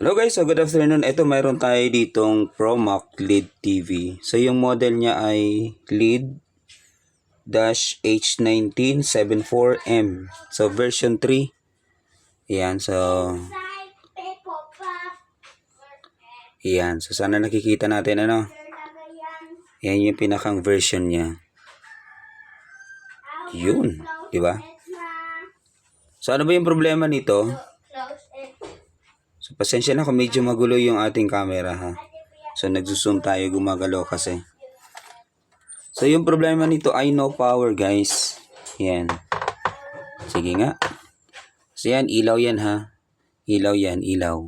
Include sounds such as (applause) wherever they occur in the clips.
Hello guys, so good afternoon. Ito mayroon tayo ditong Promac LED TV. So yung model niya ay LED dash H1974M. So version 3. Ayan, so Ayan, so sana nakikita natin ano. Yan yung pinakang version niya. Yun, di ba? So ano ba yung problema nito? So pasensya na kung medyo magulo yung ating camera ha. So nagsusum tayo gumagalaw kasi. So yung problema nito ay no power guys. Yan. Sige nga. So yan, ilaw yan ha. Ilaw yan, ilaw.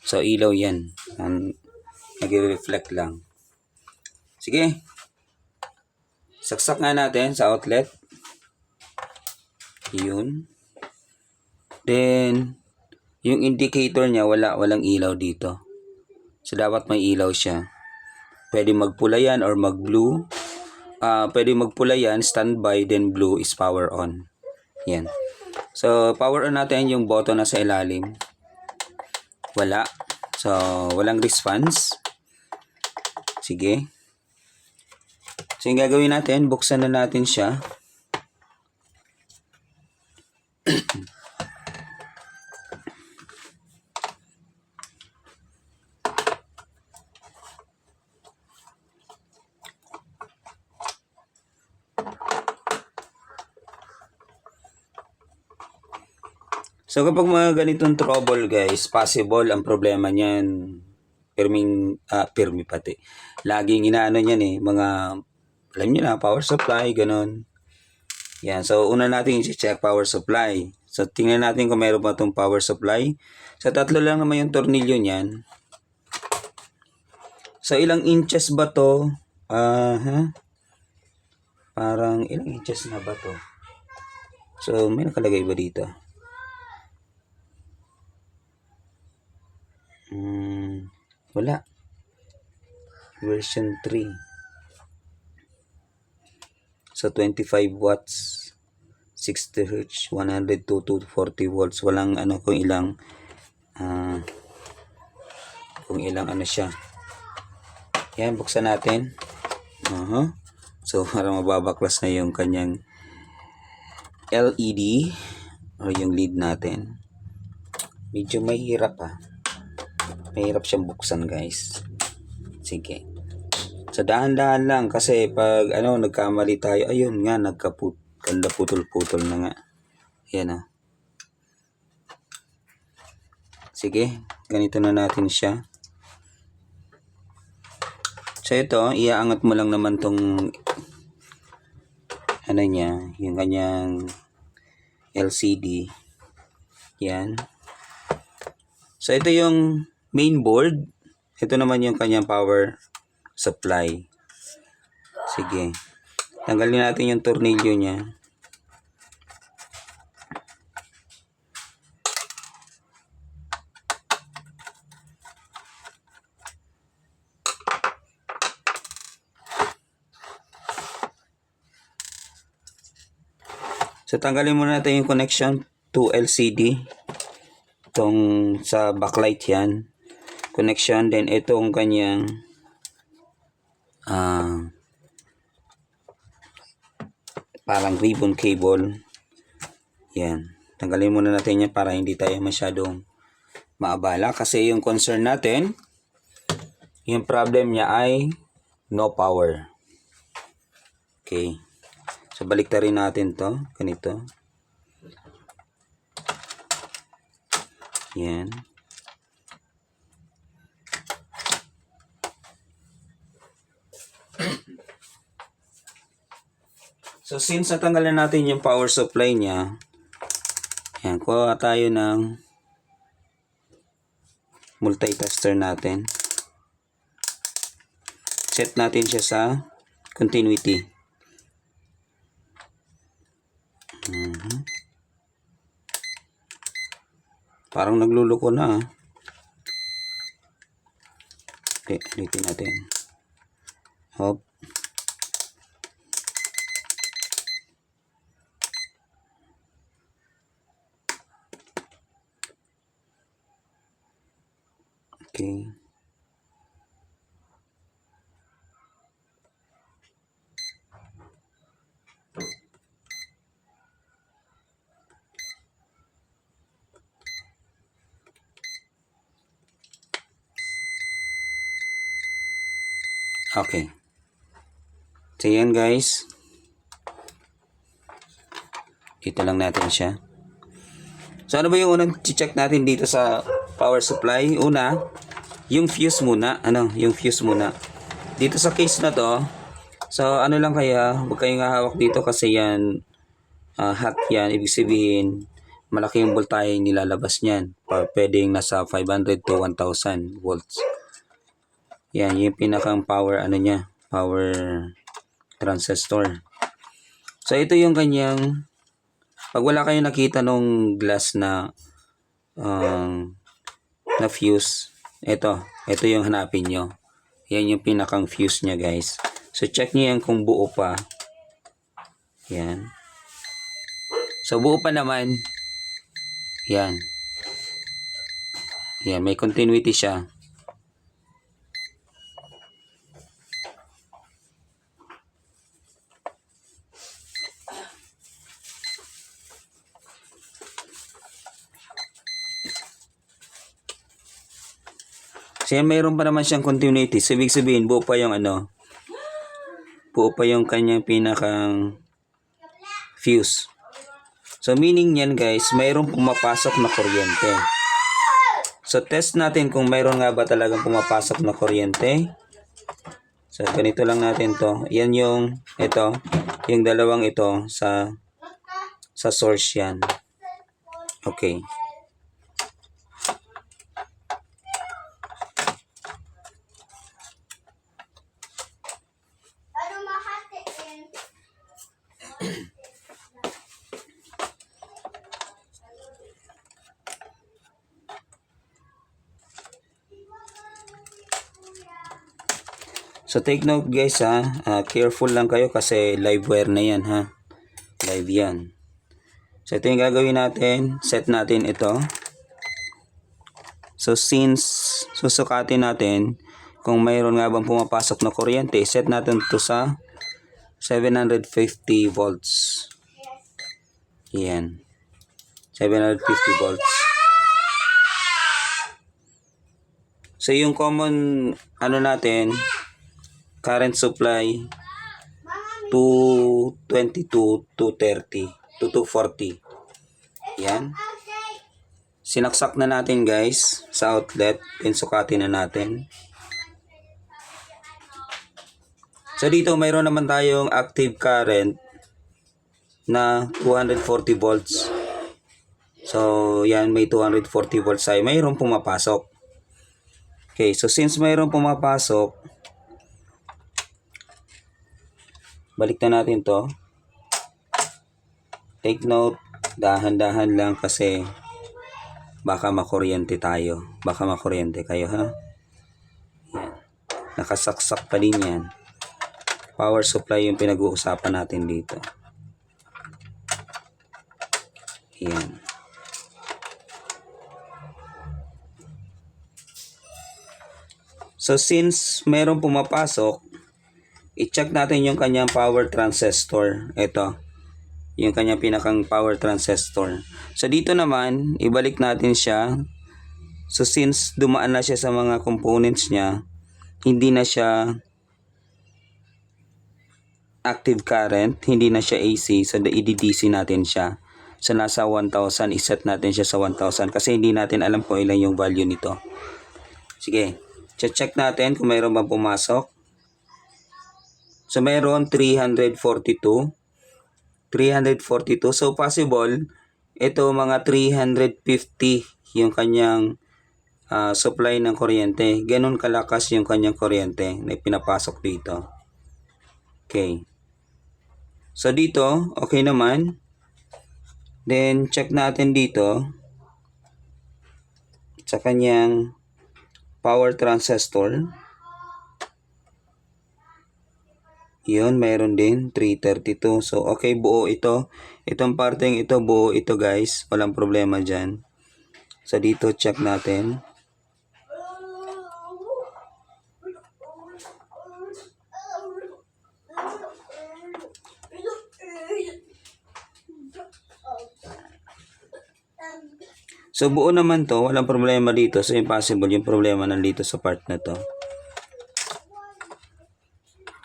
So ilaw yan. Yan, Nag-reflect lang. Sige. Saksak nga natin sa outlet. Yun. Then, yung indicator niya, wala, walang ilaw dito. So, dapat may ilaw siya. Pwede magpula yan or mag-blue. Ah, pwede magpula yan, standby, then blue is power on. Yan. So, power on natin yung button na sa ilalim. Wala. So, walang response. Sige. So, yung gagawin natin, buksan na natin siya. (clears throat) So kapag mga ganitong trouble guys, possible ang problema niyan. Pirming, ah, pirmi pati. Laging inaano niyan eh, mga, alam niyo na, power supply, ganun. Yan, so una natin i-check power supply. So tingnan natin kung meron ba itong power supply. Sa tatlo lang naman yung tornilyo niyan. So ilang inches ba to? Ah, ha? Parang ilang inches na ba to? So may nakalagay ba dito? Hmm, wala. Version 3. So 25 watts, 60 Hz, 100 to 240 volts. Walang ano kung ilang ah, kung ilang ano siya. Yan, buksan natin. Aha. So, (laughs) para mababaklas na yung kanyang LED o yung lead natin. Medyo mahirap ah. Mahirap siyang buksan guys. Sige. Sa dahan-dahan lang kasi pag ano nagkamali tayo, ayun nga nagkaput ganda putol-putol na nga. Yan ah. Sige, ganito na natin siya. So ito, iaangat mo lang naman tong ano niya, yung kanyang LCD. Yan. So ito yung main board. Ito naman yung kanyang power supply. Sige. Tanggalin natin yung tornilyo niya. So tanggalin muna natin yung connection to LCD. Itong sa backlight yan. Connection. Then itong kanyang ah parang ribbon cable. Yan. Tanggalin muna natin yan para hindi tayo masyadong maabala. Kasi yung concern natin, yung problem niya ay no power. Okay. So, balik rin natin to. Ganito. Yan. So, since natanggalan natin yung power supply niya, yan, kuha tayo ng multitaster natin. Set natin siya sa continuity. Mhm. Parang nagluluko na. ah. Okay, ulitin natin. Hop. Okay. Okay. So yan guys. Dito lang natin siya. So ano ba yung unang check natin dito sa power supply? Una, yung fuse muna. Ano, yung fuse muna. Dito sa case na to, so ano lang kaya, huwag kayong hahawak dito kasi yan, ah, hot yan. Ibig sabihin, malaki yung voltahe nilalabas niyan. Pwedeng nasa 500 to 1000 volts. Yan, yung pinakang power ano niya, power transistor. So ito yung kanyang pag wala kayong nakita nung glass na um, na fuse, ito, ito yung hanapin nyo. Yan yung pinakang fuse niya guys. So check niyo yan kung buo pa. Yan. So buo pa naman. Yan. Yan, may continuity siya. Kasi mayroon pa naman siyang continuity. So, ibig sabihin, buo pa yung ano, buo pa yung kanyang pinakang fuse. So, meaning yan guys, mayroong pumapasok na kuryente. So, test natin kung mayroon nga ba talagang pumapasok na kuryente. So, ganito lang natin to. Yan yung, ito, yung dalawang ito sa, sa source yan. Okay. So take note guys ha, Ah, careful lang kayo kasi live wire na yan ha. Live yan. So ito yung gagawin natin, set natin ito. So since susukatin natin kung mayroon nga bang pumapasok na kuryente, set natin to sa 750 volts. Yan. 750 volts. So yung common ano natin, current supply 220 to 230 to 240. Yan. Sinaksak na natin guys sa outlet. Then sukatin na natin. So dito mayroon naman tayong active current na 240 volts. So yan may 240 volts ay mayroong pumapasok. Okay, so since mayroong pumapasok, balik na natin to. Take note, dahan-dahan lang kasi baka makuryente tayo. Baka makuryente kayo ha. Yan. Nakasaksak pa din yan. Power supply yung pinag-uusapan natin dito. Yan. So since mayroong pumapasok, i-check natin yung kanyang power transistor. Ito. Yung kanyang pinakang power transistor. So dito naman, ibalik natin siya. So since dumaan na siya sa mga components niya, hindi na siya active current, hindi na siya AC, so i-DC natin siya. So nasa 1,000, iset natin siya sa 1,000 kasi hindi natin alam kung ilan yung value nito. Sige, check natin kung mayroon bang pumasok. So mayroon 342. 342. So possible, ito mga 350 yung kanyang ah, supply ng kuryente. Ganon kalakas yung kanyang kuryente na pinapasok dito. Okay. So dito, okay naman. Then check natin dito sa kanyang power transistor. Yun, mayroon din 332. So, okay, buo ito. Itong parteng ito, buo ito guys. Walang problema dyan. So, dito check natin. So, buo naman to. Walang problema dito. So, impossible yung problema nandito sa part na to.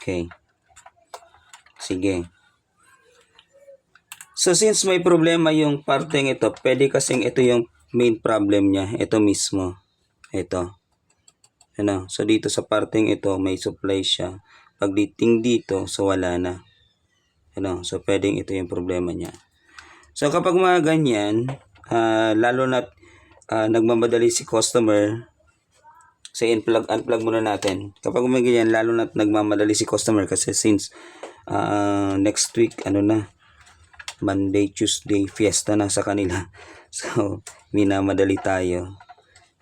Okay. Sige. So since may problema yung parteng ito, pwede kasing ito yung main problem niya. Ito mismo. Ito. Ano? So dito sa parteng ito, may supply siya. Pag diting dito, so wala na. Ano? So pwedeng ito yung problema niya. So kapag mga ganyan, ah, lalo na nagmamadali si customer, so unplug, unplug muna natin. Kapag may ganyan, lalo na nagmamadali si customer kasi since ah, next week, ano na, Monday, Tuesday, fiesta na sa kanila. (laughs) So, minamadali tayo.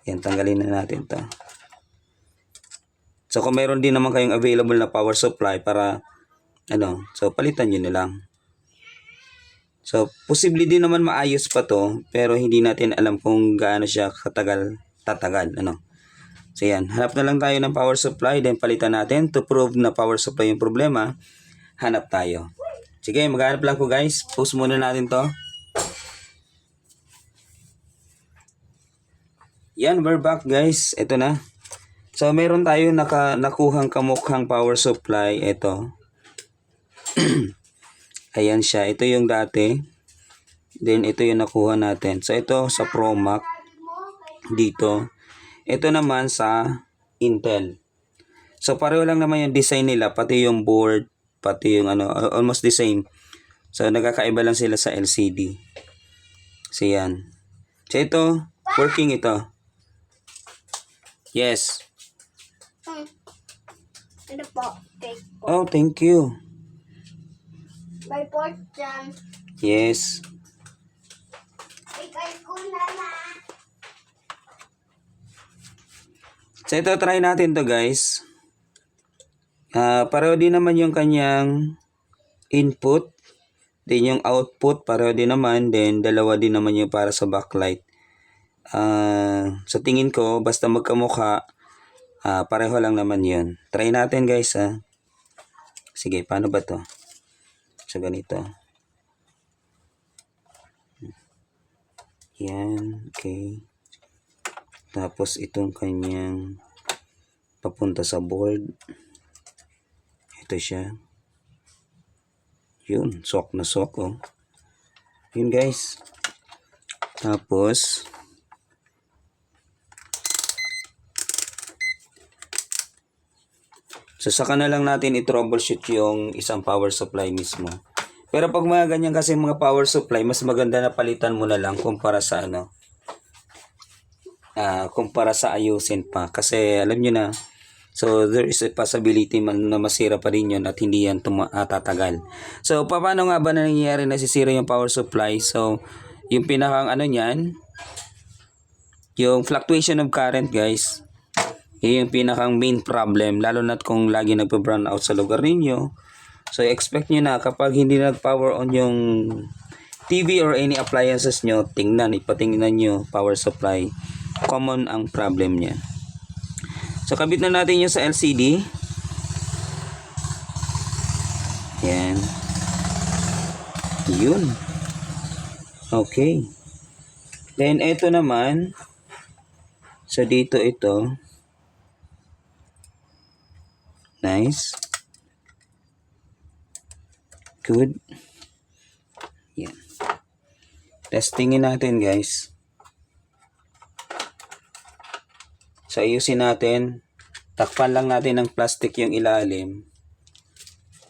Yan, tanggalin na natin to. So, kung meron din naman kayong available na power supply para, ano, so palitan nyo na lang. So, posible din naman maayos pa to, pero hindi natin alam kung gaano siya katagal, tatagal, ano. So, yan. Hanap na lang tayo ng power supply, then palitan natin. To prove na power supply yung problema, hanap tayo. Sige, maghanap lang ko guys. Post muna natin to. Yan, we're back guys. Ito na. So, meron tayo naka, nakuhang kamukhang power supply. Ito. (clears throat) Ayan siya. Ito yung dati. Then, ito yung nakuha natin. So, ito sa Promac. Dito. Ito naman sa Intel. So, pareho lang naman yung design nila. Pati yung board. Pati yung ano, al- almost the same. So, nagkakaiba lang sila sa LCD. So, yan. So, ito, working ito. Yes. Ano po? Cake po. Oh, thank you. May pork dyan. Yes. Ikay ko na na. So, ito, try natin to guys. Ah, pareho din naman yung kanyang input. Then, yung output, pareho din naman. Then, dalawa din naman yung para sa backlight. Ah, sa tingin ko, basta magkamukha, ah, pareho lang naman yun. Try natin guys, ha. Sige, paano ba to? So, ganito. Yan, okay. Tapos itong kanyang papunta sa board. Ito siya. Yun, sok na sok oh. Yun guys. Tapos So saka na lang natin i-troubleshoot yung isang power supply mismo. Pero pag mga ganyan kasi mga power supply, mas maganda na palitan mo na lang kumpara sa ano, ah kumpara sa ayusin pa kasi alam nyo na so there is a possibility man na masira pa rin yun at hindi yan tuma- ah, so paano nga ba na nangyayari na sisira yung power supply so yung pinakang ano niyan yung fluctuation of current guys yun yung pinakang main problem lalo na kung lagi nagpa-brown out sa lugar ninyo so expect nyo na kapag hindi nag-power on yung TV or any appliances nyo, tingnan, ipatingnan nyo power supply. Common ang problem niya. So, kabit na natin yung sa LCD. Yan. Yun. Okay. Then, ito naman. So, dito ito. Nice. Good. Yan. Testingin natin guys. So ayusin natin. Takpan lang natin ng plastic yung ilalim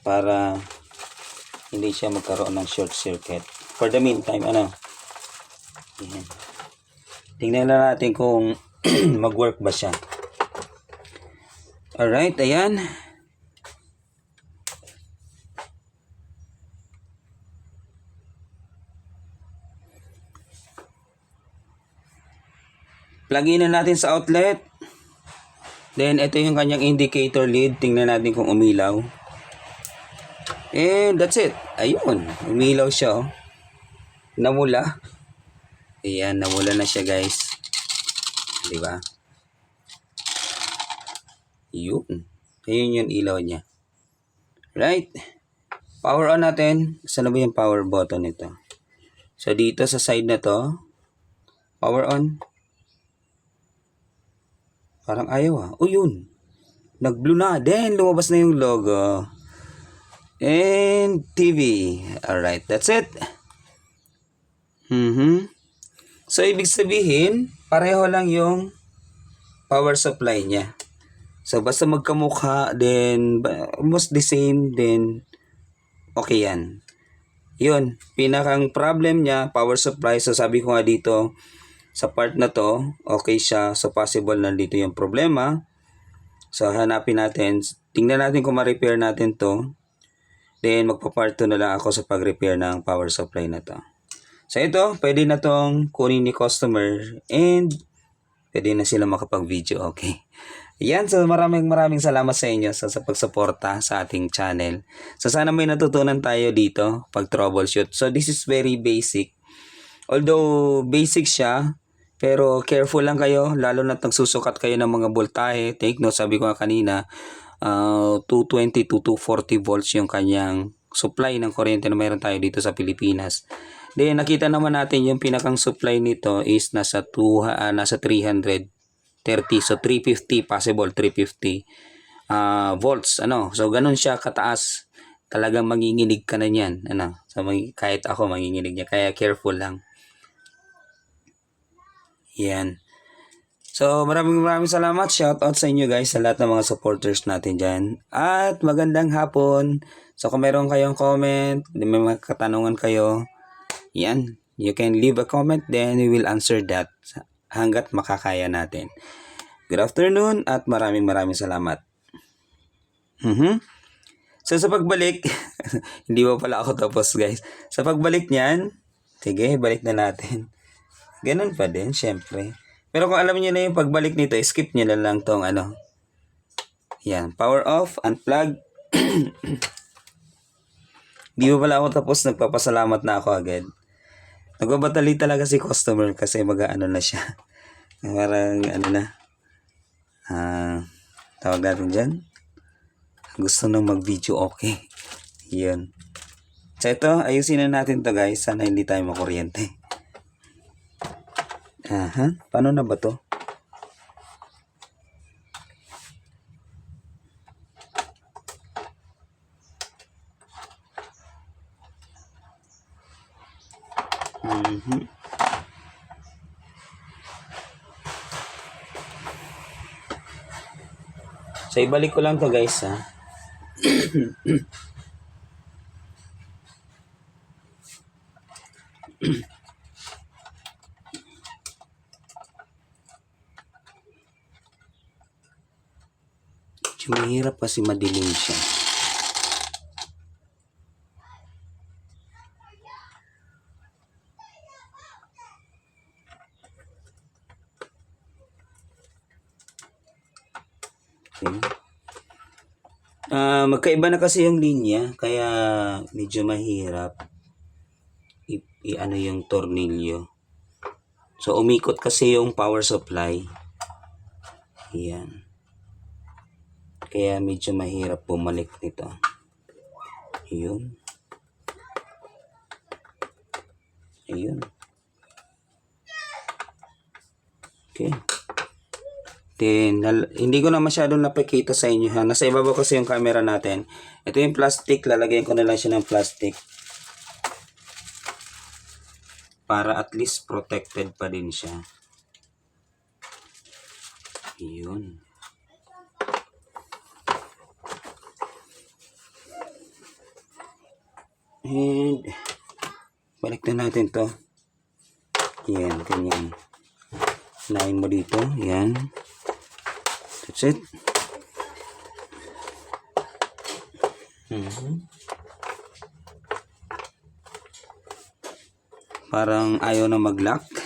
para hindi siya magkaroon ng short circuit. For the meantime, ano? Yan. Tingnan lang natin kung (clears throat) mag-work ba siya. Alright, ayan. Plug in na natin sa outlet. Then, ito yung kanyang indicator lead. Tingnan natin kung umilaw. And that's it. Ayun. Umilaw siya, oh. Namula. Ayan, namula na siya, guys. Di ba? Yun. Ayun yung ilaw niya. Right. Power on natin. Saan na ba yung power button nito? So, dito sa side na to, Power on. Parang ayaw ah. O yun. Nag-blue na. Then, lumabas na yung logo. And TV. Alright, that's it. Mhm. So, ibig sabihin, pareho lang yung power supply niya. So, basta magkamukha, then, almost the same, then, okay yan. Yun, pinakang problem niya, power supply. So, sabi ko nga dito, sa part na to, okay siya. So, possible na dito yung problema. So, hanapin natin. Tingnan natin kung ma-repair natin to. Then, magpa-part 2 na lang ako sa pag-repair ng power supply na to. So, ito, pwede na tong kunin ni customer and pwede na sila makapag-video. Okay. Yan, so maraming maraming salamat sa inyo sa, sa pagsuporta sa ating channel. So sana may natutunan tayo dito pag troubleshoot. So this is very basic. Although basic siya, pero careful lang kayo, lalo na nagsusukat kayo ng mga voltahe. Take note, sabi ko nga kanina, uh, 220 to 240 volts yung kanyang supply ng kuryente na mayroon tayo dito sa Pilipinas. Then nakita naman natin yung pinakang supply nito is nasa 2 ah, nasa 330 so 350 possible 350 ah volts ano. So ganun siya kataas. Talagang manginginig ka na niyan ano. So kahit ako manginginig niya kaya careful lang. Yan. So, maraming maraming salamat. Shout out sa inyo guys, sa lahat ng mga supporters natin dyan. At magandang hapon. So, kung meron kayong comment, may mga katanungan kayo, yan. You can leave a comment, then we will answer that hanggat makakaya natin. Good afternoon at maraming maraming salamat. Mhm. So, sa pagbalik, (laughs) hindi pa pala ako tapos guys. Sa pagbalik niyan, sige, balik na natin. Ganun pa din, syempre. Pero kung alam niyo na yung pagbalik nito, skip niyo na lang tong ano. Yan, power off, unplug. (clears throat) Di ba pala ako tapos nagpapasalamat na ako agad. Nagbabatali talaga si customer kasi mag-ano na siya. (laughs) Parang ano na. Ah, tawag natin dyan. Gusto nang mag-video okay. Yun. So ito, ayusin na natin to guys. Sana hindi tayo makuryente. Aha, paano na ba to? Mhm. So, ibalik ko lang to guys ha. (clears throat) (clears throat) Medyo mahirap kasi madilim siya. Okay. Ah, magkaiba na kasi yung linya, kaya medyo mahirap i, i- ano yung tornilyo. So umikot kasi yung power supply. Yan. Kaya medyo mahirap bumalik nito. Ayun. Ayun. Okay. Then, hindi ko na masyadong napakita sa inyo ha. Nasa ibabaw kasi yung camera natin. Ito yung plastic. Lalagyan ko na lang siya ng plastic. Para at least protected pa din siya. Yun. And, balik na natin to. Yan, ganyan. Nain mo dito. Yan. That's it. Mhm. Parang ayaw na mag-lock.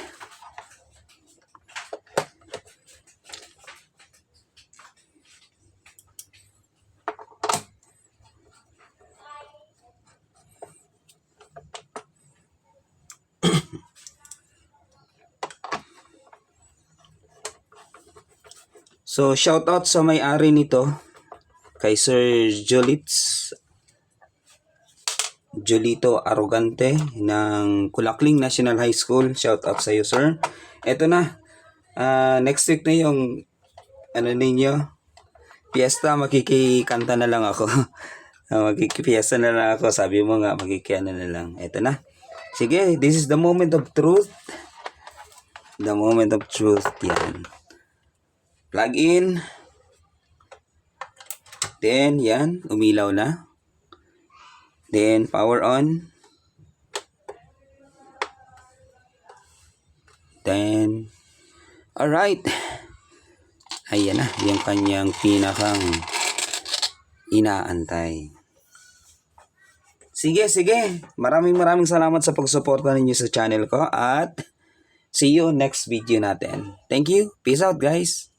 So, shout out sa may-ari nito kay Sir Jolitz Jolito Arrogante ng Kulakling National High School. Shout out sa iyo, sir. Eto na. Ah, next week na yung ano ninyo, fiesta, makikikanta na lang ako. (laughs) Magkikipiesta na lang ako. Sabi mo nga, magkikiano na lang. Eto na. Sige, this is the moment of truth. The moment of truth. Yan. Plug. Then, yan. Umilaw na. Then, power on. Then, alright. Ayan na, yung kanyang pinakang inaantay. Sige, sige. Maraming maraming salamat sa pagsuporta ninyo sa channel ko at see you next video natin. Thank you. Peace out guys.